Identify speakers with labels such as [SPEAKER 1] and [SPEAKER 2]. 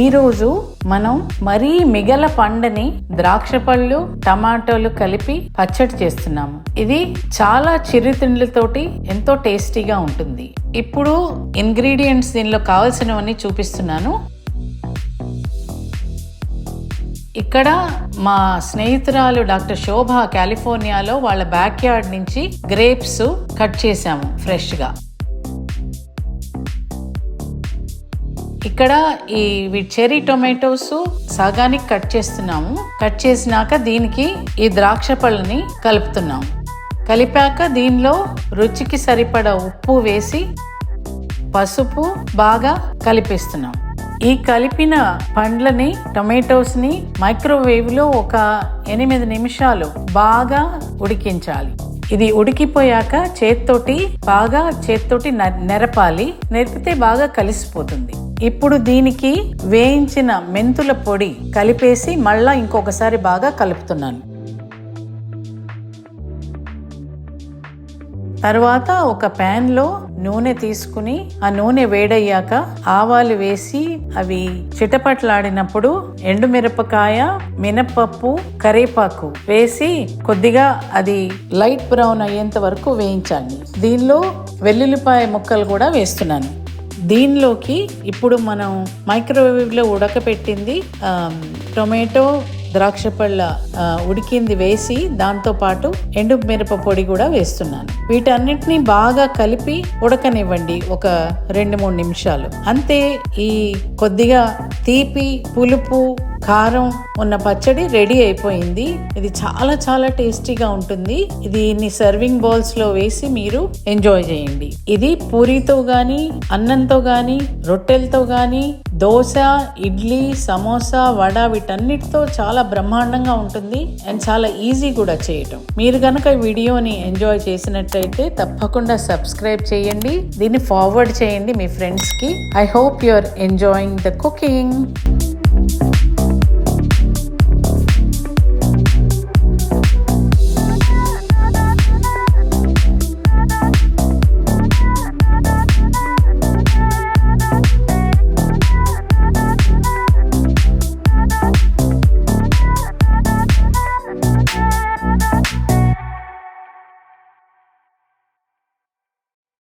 [SPEAKER 1] ఈరోజు మనం మరీ మిగల పండని ద్రాక్ష పళ్ళు టమాటోలు కలిపి పచ్చడి చేస్తున్నాము. ఇది చాలా చిరుతిండ్లతోటి ఎంతో టేస్టీగా ఉంటుంది. ఇప్పుడు ఇంగ్రీడియంట్స్ దీనిలో కావాల్సినవన్నీ చూపిస్తున్నాను. ఇక్కడ మా స్నేహితురాలు డాక్టర్ శోభ కాలిఫోర్నియాలో వాళ్ళ బ్యాక్ యార్డ్ నుంచి గ్రేప్స్ కట్ చేశాము ఫ్రెష్గా. ఇక్కడ ఈ చెరీ టొమాటోస్ సగానికి కట్ చేస్తున్నాము. కట్ చేసినాక దీనికి ఈ ద్రాక్ష పళ్ళని కలుపుతున్నాము. కలిపాక దీనిలో రుచికి సరిపడా ఉప్పు వేసి పసుపు బాగా కలిపిస్తున్నాం ఈ కలిపిన పండ్లని టొమాటోస్ని మైక్రోవేవ్లో ఒక ఎనిమిది నిమిషాలు బాగా ఉడికించాలి. ఇది ఉడికిపోయాక చేత్తోటి బాగా చేత్తోటి నెరపాలి. నెరిపితే బాగా కలిసిపోతుంది. ఇప్పుడు దీనికి వేయించిన మెంతుల పొడి కలిపేసి మళ్ళా ఇంకొకసారి బాగా కలుపుతున్నాను. తర్వాత ఒక ప్యాన్లో నూనె తీసుకుని ఆ నూనె వేడయ్యాక ఆవాలు వేసి అవి చిటపట్లాడినప్పుడు ఎండుమిరపకాయ మినపప్పు కరేపాకు వేసి కొద్దిగా అది లైట్ బ్రౌన్ అయ్యేంత వరకు వేయించాలి. దీనిలో వెల్లుల్లిపాయ ముక్కలు కూడా వేస్తున్నాను. దీనిలోకి ఇప్పుడు మనం మైక్రోవేవ్లో ఉడకపెట్టింది టొమాటో ద్రాక్ష పళ్ళ ఉడికింది వేసి దాంతో పాటు ఎండు మిరప పొడి కూడా వేస్తున్నాను. వీటన్నిటిని బాగా కలిపి ఉడకనివ్వండి ఒక రెండు మూడు నిమిషాలు. అంతే ఈ కొద్దిగా తీపి పులుపు కారం ఉన్న పచ్చడి రెడీ అయిపోయింది. ఇది చాలా చాలా టేస్టీగా ఉంటుంది. ఇది ఇన్ని సర్వింగ్ బౌల్స్లో వేసి మీరు ఎంజాయ్ చేయండి. ఇది పూరితో గాని అన్నంతో గాని రొట్టెలతో గాని దోశ ఇడ్లీ సమోసా వడ వీటన్నిటితో చాలా బ్రహ్మాండంగా ఉంటుంది అండ్ చాలా ఈజీ కూడా చేయటం. మీరు కనుక ఈ వీడియోని ఎంజాయ్ చేసినట్టయితే తప్పకుండా సబ్స్క్రైబ్ చేయండి. దీన్ని ఫార్వర్డ్ చేయండి మీ ఫ్రెండ్స్కి I hope you are enjoying the cooking